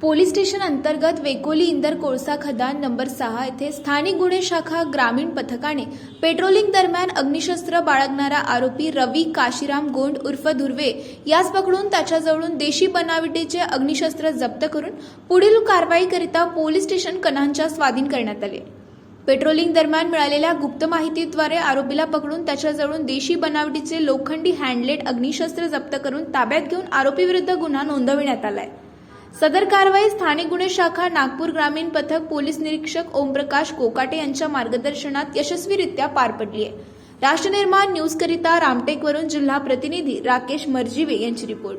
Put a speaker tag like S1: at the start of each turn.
S1: Police station अंतर्गत वेकोली इंदर कोळसा खदान नंबर सहा येथे स्थानिक गुन्हे शाखा ग्रामीण पथकाने पेट्रोलिंग दरम्यान अग्निशस्त्र बाळगणारा आरोपी रवी काशीराम गोंड उर्फ धुर्वे यास पकडून त्याच्याजवळून देशी बनावटीचे अग्निशस्त्र जप्त करून पुढील कारवाईकरिता पोलीस स्टेशन कन्हांच्या स्वाधीन करण्यात आले. पेट्रोलिंग दरम्यान मिळालेल्या गुप्त माहितीद्वारे आरोपीला पकडून त्याच्याजवळून देशी बनावटीचे लोखंडी हँडलेट अग्निशस्त्र जप्त करून ताब्यात घेऊन आरोपीविरुद्ध गुन्हा नोंदविण्यात आलाय. सदर कारवाई स्थानिक गुन्हे शाखा नागपूर ग्रामीण पथक पोलीस निरीक्षक ओमप्रकाश कोकाटे यांच्या मार्गदर्शनात यशस्वीरित्या पार पडली आहे राष्ट्रनिर्माण न्यूजकरिता रामटेकवरून जिल्हा प्रतिनिधी राकेश मर्जिवे यांची रिपोर्ट.